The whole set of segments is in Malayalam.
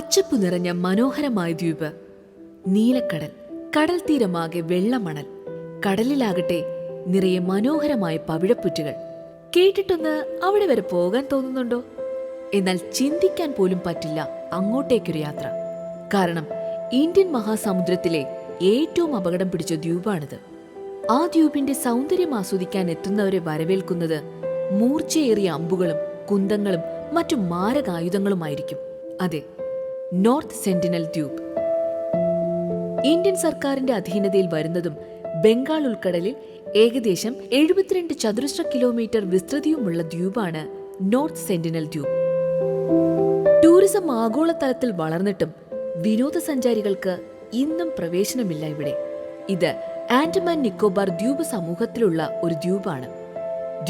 പച്ചപ്പ് നിറഞ്ഞ മനോഹരമായ ദ്വീപ്. നീലക്കടൽ കടൽ തീരമാകെ വെള്ളമണൽ. കടലിലാകട്ടെ നിറയെ മനോഹരമായ പവിഴപ്പുറ്റുകൾ. കേട്ടിട്ടൊന്ന് അവിടെ വരെ പോകാൻ തോന്നുന്നുണ്ടോ? എന്നാൽ ചിന്തിക്കാൻ പോലും പറ്റില്ല അങ്ങോട്ടേക്കൊരു യാത്ര. കാരണം ഇന്ത്യൻ മഹാസമുദ്രത്തിലെ ഏറ്റവും അപകടം പിടിച്ച ദ്വീപാണിത്. ആ ദ്വീപിന്റെ സൗന്ദര്യം ആസ്വദിക്കാൻ എത്തുന്നവരെ വരവേൽക്കുന്നത് മൂർച്ചയേറിയ അമ്പുകളും കുന്തങ്ങളും മറ്റു മാരകായുധങ്ങളുമായിരിക്കും. അതെ നോർത്ത് സെന്റിനൽ ദ്വീപ് ഇന്ത്യൻ സർക്കാരിന്റെ അധീനതയിൽ വരുന്നതും ബംഗാൾ ഉൾക്കടലിൽ ഏകദേശം എഴുപത്തിരണ്ട് ചതുരശ്ര കിലോമീറ്റർ വിസ്തൃതിയുമുള്ള ദ്വീപാണ് നോർത്ത് സെന്റിനൽ ദ്വീപ് ടൂറിസം ആഗോളതലത്തിൽ വളർന്നിട്ടും വിനോദസഞ്ചാരികൾക്ക് ഇന്നും പ്രവേശനമില്ല ഇവിടെ. ഇത് ആൻഡമാൻ നിക്കോബാർ ദ്വീപ് സമൂഹത്തിലുള്ള ഒരു ദ്വീപാണ്.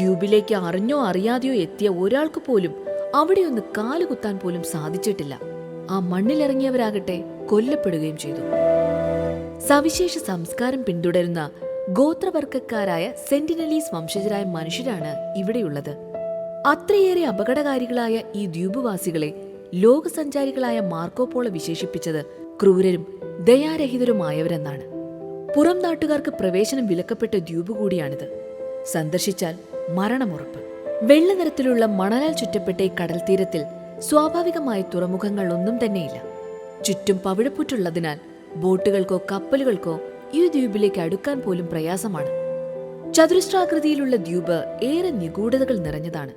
ദ്വീപിലേക്ക് അറിഞ്ഞോ അറിയാതെയോ എത്തിയ ഒരാൾക്ക് പോലും അവിടെയൊന്ന് കാലുകുത്താൻ പോലും സാധിച്ചിട്ടില്ല. ആ മണ്ണിലിറങ്ങിയവരാകട്ടെ കൊല്ലപ്പെടുകയും ചെയ്തു. സവിശേഷ സംസ്കാരം പിന്തുടരുന്ന ഗോത്രവർഗക്കാരായ സെന്റിനലീസ് വംശജരായ മനുഷ്യരാണ് ഇവിടെയുള്ളത്. അത്രയേറെ അപകടകാരികളായ ഈ ദ്വീപുവാസികളെ ലോകസഞ്ചാരികളായ മാർക്കോപോള വിശേഷിപ്പിച്ചത് ക്രൂരരും ദയാരഹിതരുമായവരെന്നാണ്. പുറം നാട്ടുകാർക്ക് പ്രവേശനം വിലക്കപ്പെട്ട ദ്വീപ് കൂടിയാണിത്. സന്ദർശിച്ചാൽ മരണമുറപ്പ്. വെള്ള നിറത്തിലുള്ള മണലാൽ ചുറ്റപ്പെട്ട ഈ കടൽ തീരത്തിൽ സ്വാഭാവികമായ തുറമുഖങ്ങൾ ഒന്നും തന്നെയില്ല. ചുറ്റും പവിഴപ്പുറ്റുള്ളതിനാൽ ബോട്ടുകൾക്കോ കപ്പലുകൾക്കോ ഈ ദ്വീപിലേക്ക് അടുക്കാൻ പോലും പ്രയാസമാണ്. ചതുരശ്രാകൃതിയിലുള്ള ദ്വീപ് ഏറെ നിഗൂഢതകൾ നിറഞ്ഞതാണ്.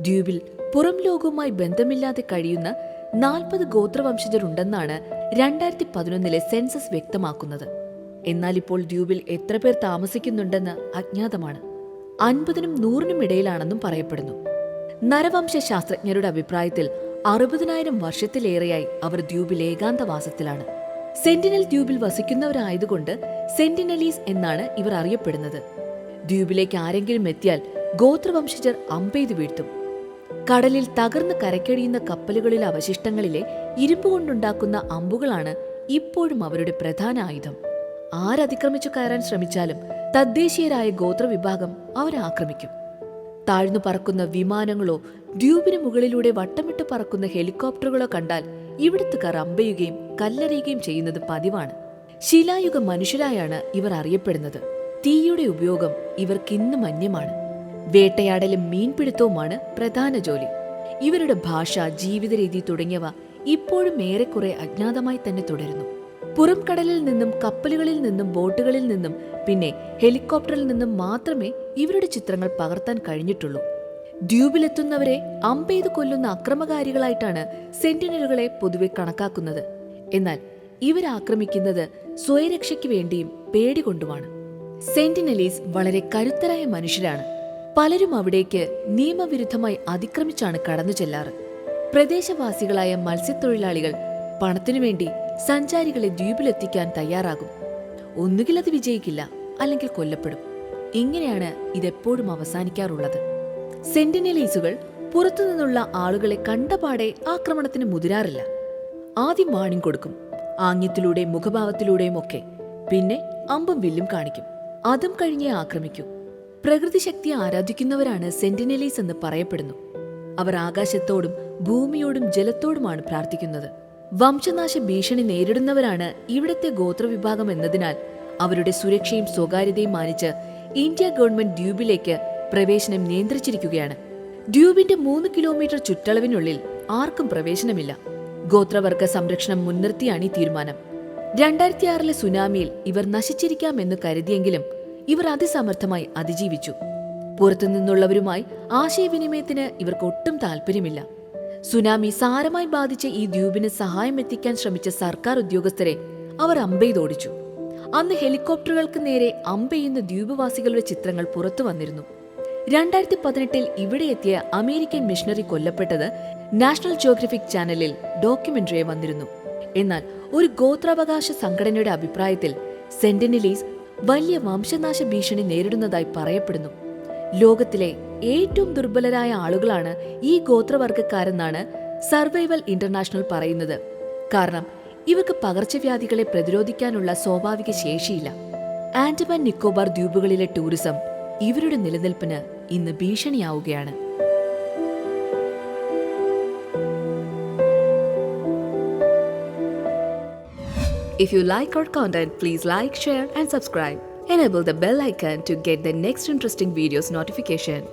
ദ്വീപിൽ പുറം ലോകവുമായി ബന്ധമില്ലാതെ കഴിയുന്ന നാൽപ്പത് ഗോത്രവംശജർ ഉണ്ടെന്നാണ് രണ്ടായിരത്തി പതിനൊന്നിലെ സെൻസസ് വ്യക്തമാക്കുന്നത്. എന്നാൽ ഇപ്പോൾ ദ്വീപിൽ എത്ര പേർ താമസിക്കുന്നുണ്ടെന്ന് അജ്ഞാതമാണ്. അൻപതിനും നൂറിനും ഇടയിലാണെന്നും പറയപ്പെടുന്നു. നരവംശ ശാസ്ത്രജ്ഞരുടെ അഭിപ്രായത്തിൽ അറുപതിനായിരം വർഷത്തിലേറെയായി അവർ ദ്വീപിൽ ഏകാന്തവാസത്തിലാണ്. സെന്റിനൽ ദ്വീപിൽ വസിക്കുന്നവരായതുകൊണ്ട് സെന്റിനലീസ് എന്നാണ് ഇവർ അറിയപ്പെടുന്നത്. ദ്വീപിലേക്ക് ആരെങ്കിലും എത്തിയാൽ ഗോത്രവംശജർ അമ്പെയ്തു വീഴ്ത്തും. കടലിൽ തകർന്ന് കരക്കടിയുന്ന കപ്പലുകളിലെ അവശിഷ്ടങ്ങളിലെ ഇരുമ്പ് കൊണ്ടുണ്ടാക്കുന്ന അമ്പുകളാണ് ഇപ്പോഴും അവരുടെ പ്രധാന ആയുധം. ആരതിക്രമിച്ചു കയറാൻ ശ്രമിച്ചാലും തദ്ദേശീയരായ ഗോത്രവിഭാഗം അവരെ ആക്രമിക്കും. താഴ്ന്നു പറക്കുന്ന വിമാനങ്ങളോ ഡ്യൂബിന് മുകളിലൂടെ വട്ടമിട്ട് പറക്കുന്ന ഹെലികോപ്റ്ററുകളോ കണ്ടാൽ ഇവിടുത്തുകാർ അമ്പയുകയും കല്ലെറിയുകയും ചെയ്യുന്നത് പതിവാണ്. ശിലായുഗ മനുഷ്യരായാണ് ഇവർ അറിയപ്പെടുന്നത്. തീയുടെ ഉപയോഗം ഇവർക്കിന്നും അന്യമാണ് വേട്ടയാടലും മീൻപിടുത്തവുമാണ് പ്രധാന ജോലി. ഇവരുടെ ഭാഷ ജീവിതരീതി തുടങ്ങിയവ ഇപ്പോഴും ഏറെക്കുറെ അജ്ഞാതമായി തന്നെ തുടരുന്നു. പുറം കടലിൽ നിന്നും കപ്പലുകളിൽ നിന്നും ബോട്ടുകളിൽ നിന്നും പിന്നെ ഹെലികോപ്റ്ററിൽ നിന്നും മാത്രമേ ഇവരുടെ ചിത്രങ്ങൾ പകർത്താൻ കഴിഞ്ഞിട്ടുള്ളൂ. ദ്വീപിലെത്തുന്നവരെ അമ്പെയ്ത് കൊല്ലുന്ന അക്രമകാരികളായിട്ടാണ് സെന്റിനലുകളെ പൊതുവെ കണക്കാക്കുന്നത്. എന്നാൽ ഇവരാക്രമിക്കുന്നത് സ്വയരക്ഷയ്ക്ക് വേണ്ടിയും പേടികൊണ്ടുമാണ് സെന്റിനലീസ് വളരെ കരുത്തരായ മനുഷ്യരാണ്. പലരും അവിടേക്ക് നിയമവിരുദ്ധമായി അതിക്രമിച്ചാണ് കടന്നു ചെല്ലാറ്. പ്രദേശവാസികളായ മത്സ്യത്തൊഴിലാളികൾ പണത്തിനു വേണ്ടി സഞ്ചാരികളെ ദ്വീപിലെത്തിക്കാൻ തയ്യാറാകും. ഒന്നുകിൽ അത് വിജയിക്കില്ല അല്ലെങ്കിൽ കൊല്ലപ്പെടും. ഇങ്ങനെയാണ് ഇതെപ്പോഴും അവസാനിക്കാറുള്ളത്. സെന്റിനലീസുകൾ പുറത്തുനിന്നുള്ള ആളുകളെ കണ്ടപാടെ ആക്രമണത്തിന് മുതിരാറില്ല. ആദ്യം വാണിംഗ് കൊടുക്കും ആംഗ്യത്തിലൂടെയും മുഖഭാവത്തിലൂടെയും ഒക്കെ. പിന്നെ അമ്പും വില്ലും കാണിക്കും. അതും കഴിഞ്ഞേ ആക്രമിക്കൂ. പ്രകൃതി ശക്തി ആരാധിക്കുന്നവരാണ് സെന്റിനലീസ് എന്ന് പറയപ്പെടുന്നു. അവർ ആകാശത്തോടും ഭൂമിയോടും ജലത്തോടുമാണ് പ്രാർത്ഥിക്കുന്നത്. വംശനാശ ഭീഷണി നേരിടുന്നവരാണ് ഇവിടത്തെ ഗോത്രവിഭാഗം എന്നതിനാൽ അവരുടെ സുരക്ഷയും സ്വകാര്യതയും മാനിച്ച് ഇന്ത്യ ഗവൺമെന്റ് ഡ്യൂബിലേക്ക് പ്രവേശനം നിയന്ത്രിച്ചിരിക്കുകയാണ്. ഡ്യൂബിന്റെ മൂന്ന് കിലോമീറ്റർ ചുറ്റളവിനുള്ളിൽ ആർക്കും പ്രവേശനമില്ല. ഗോത്രവർഗ സംരക്ഷണം മുൻനിർത്തിയാണ് ഈ തീരുമാനം. രണ്ടായിരത്തി ആറിലെ സുനാമിയിൽ ഇവർ നശിച്ചിരിക്കാമെന്ന് കരുതിയെങ്കിലും ഇവർ അതിസമർത്ഥമായി അതിജീവിച്ചു. പുറത്തുനിന്നുള്ളവരുമായി ആശയവിനിമയത്തിന് ഇവർക്ക് ഒട്ടും താല്പര്യമില്ല സുനാമി സാരമായി ബാധിച്ച ഈ ദ്വീപിന് സഹായം എത്തിക്കാൻ ശ്രമിച്ച സർക്കാർ ഉദ്യോഗസ്ഥരെ അവർ അമ്പെയ്തോടിച്ചു. അന്ന് ഹെലികോപ്റ്ററുകൾക്ക് നേരെ അമ്പെയ്യുന്ന ദ്വീപുവാസികളുടെ ചിത്രങ്ങൾ പുറത്തു വന്നിരുന്നു. രണ്ടായിരത്തി പതിനെട്ടിൽ ഇവിടെ എത്തിയ അമേരിക്കൻ മിഷണറി കൊല്ലപ്പെട്ടത് നാഷണൽ ജിയോഗ്രഫിക് ചാനലിൽ ഡോക്യുമെന്ററി വന്നിരുന്നു. എന്നാൽ ഒരു ഗോത്രാവകാശ സംഘടനയുടെ അഭിപ്രായത്തിൽ സെന്റിനലീസ് വലിയ വംശനാശ ഭീഷണി നേരിടുന്നതായി പറയപ്പെടുന്നു. ലോകത്തിലെ ഏറ്റവും ദുർബലരായ ആളുകളാണ് ഈ ഗോത്രവർഗക്കാരെന്നാണ് സർവൈവൽ ഇന്റർനാഷണൽ പറയുന്നത് കാരണം ഇവർക്ക് പകർച്ചവ്യാധികളെ പ്രതിരോധിക്കാനുള്ള സ്വാഭാവിക ശേഷിയില്ല ആൻഡമാൻ നിക്കോബാർ ദ്വീപുകളിലെ ടൂറിസം ഇവരുടെ നിലനിൽപ്പിന് ഇന്ന് ഭീഷണിയാവുകയാണ് If you like our content, please like, share, and subscribe. Enable the bell icon to get the next interesting videos notification.